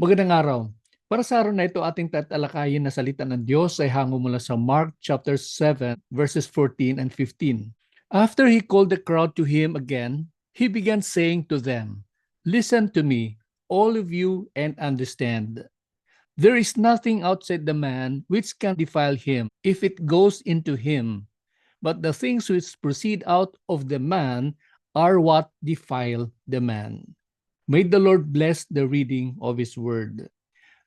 Magandang araw. Para sa araw na ito, ating tatalakayin na salita ng Diyos ay hango mula sa Mark chapter 7 verses 14 and 15. After he called the crowd to him again, he began saying to them, Listen to me, all of you, and understand. There is nothing outside the man which can defile him if it goes into him. But the things which proceed out of the man are what defile the man. May the Lord bless the reading of His Word.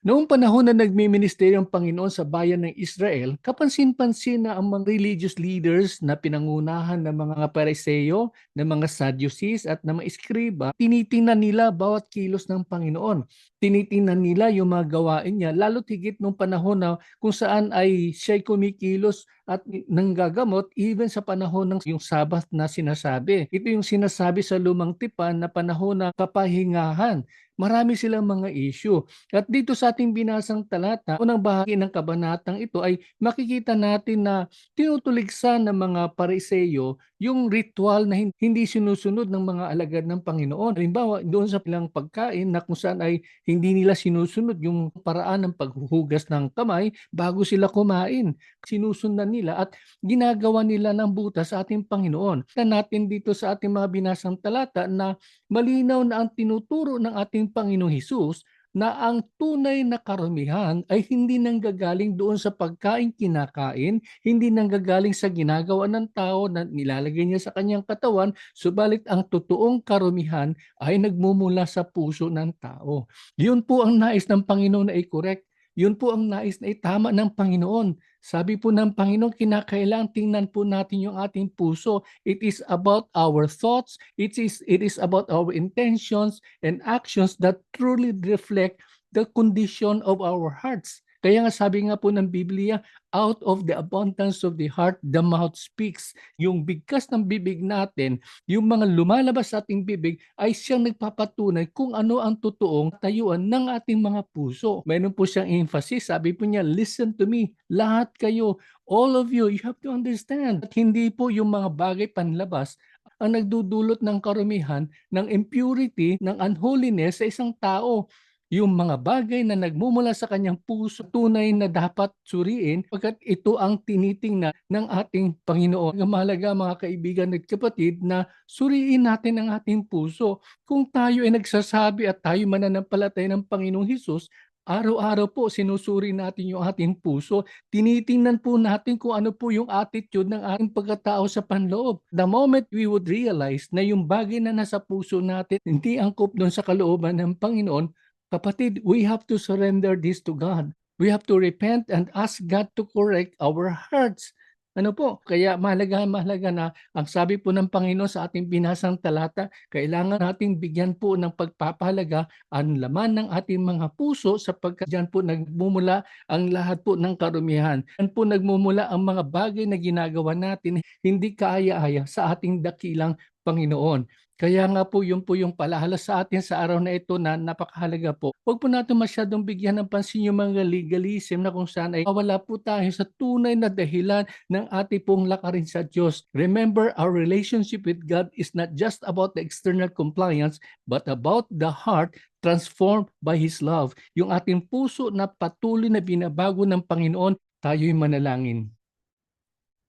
Noong panahon na nagmiministeryo ang Panginoon sa bayan ng Israel, kapansin-pansin na ang mga religious leaders na pinangunahan ng mga Pariseo, ng mga Sadducees at ng mga Eskriba, tinitingnan nila bawat kilos ng Panginoon. Tinitingnan nila yung mga gawain niya, lalo't higit nung panahon na kung saan ay siya'y kumikilos at nanggagamot even sa panahon ng yung Sabat na sinasabi. Ito yung sinasabi sa lumang tipan na panahon na kapahingahan. Marami silang mga issue. At dito sa ating binasang talata, unang bahagi ng kabanatang ito ay makikita natin na tinutuligsa ng mga pariseyo yung ritual na hindi sinusunod ng mga alagad ng Panginoon. Halimbawa, doon sa pilang pagkain na kung saan ay hindi nila sinusunod yung paraan ng paghuhugas ng kamay bago sila kumain. Sinusundan nila at ginagawa nila ng butas sa ating Panginoon. Kita natin dito sa ating mga binasang talata na malinaw na ang tinuturo ng ating Panginoong Hesus na ang tunay na karamihan ay hindi nanggagaling doon sa pagkain kinakain, hindi nanggagaling sa ginagawa ng tao na nilalagay niya sa kanyang katawan, subalit ang totoong karamihan ay nagmumula sa puso ng tao. Yun po ang nais ng Panginoon na i-correct. Yun po ang nais na itama ng Panginoon. Sabi po ng Panginoon, kinakailangan tingnan po natin yung ating puso. It is about our thoughts, it is, it is about our intentions and actions that truly reflect the condition of our hearts. Kaya nga sabi nga po ng Biblia, out of the abundance of the heart, the mouth speaks. Yung bigkas ng bibig natin, yung mga lumalabas sa ating bibig ay siyang nagpapatunay kung ano ang totoong tayuan ng ating mga puso. Mayroon po siyang emphasis, sabi po niya, listen to me, lahat kayo, all of you, you have to understand. At hindi po yung mga bagay panlabas ang nagdudulot ng karumihan ng impurity, ng unholiness sa isang tao yung mga bagay na nagmumula sa kanyang puso tunay na dapat suriin pagkat ito ang tinitingnan ng ating Panginoon. Ang mahalaga mga kaibigan at kapatid na suriin natin ang ating puso. Kung tayo ay nagsasabi at tayo mananampalatay ng Panginoong Hesus, Araw-araw po sinusuri natin yung ating puso. Tinitingnan po natin kung ano po yung attitude ng ating pagkatao sa panloob. The moment we would realize na yung bagay na nasa puso natin hindi angkop doon sa kalooban ng Panginoon, Kapatid, we have to surrender this to God. We have to repent and ask God to correct our hearts. Ano po? Kaya mahalaga, mahalaga na ang sabi po ng Panginoon sa ating binasang talata, kailangan nating bigyan po ng pagpapahalaga ang laman ng ating mga puso sapagkat dyan po nagmumula ang lahat po ng karumihan. Yan po nagmumula ang mga bagay na ginagawa natin hindi kaaya-aya sa ating dakilang Panginoon. Kaya nga po yun po yung palahala sa atin sa araw na ito na napakahalaga po. Huwag po natin masyadong bigyan ng pansin yung mga legalism na kung saan ay wala po tayo sa tunay na dahilan ng ating pong lakarin sa Diyos. Remember, our relationship with God is not just about the external compliance, but about the heart transformed by His love. Yung ating puso na patuloy na binabago ng Panginoon, tayo'y manalangin.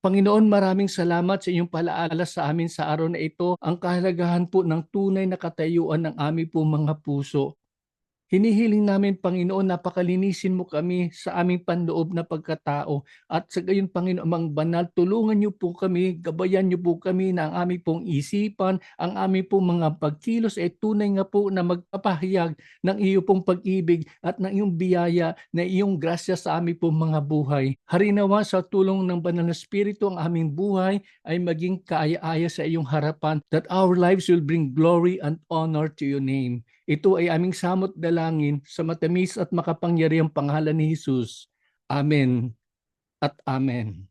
Panginoon, maraming salamat sa inyong palaala sa amin sa araw na ito. Ang kahalagahan po ng tunay na katayuan ng aming po mga puso. Hinihiling namin, Panginoon, napakalinisin mo kami sa aming panloob na pagkatao. At sa gayon, Panginoon, ang banal, tulungan niyo po kami, gabayan niyo po kami na ang aming pong isipan, ang aming pong mga pagkilos ay tunay nga po na magpapahayag ng iyo pong pag-ibig at ng iyong biyaya na iyong grasya sa aming pong mga buhay. Harinawa sa tulong ng banal na Espiritu ang aming buhay ay maging kaaya-aya sa iyong harapan that our lives will bring glory and honor to your name. Ito ay aming samot dalangin sa matamis at makapangyarihang pangalan ni Jesus. Amen at Amen.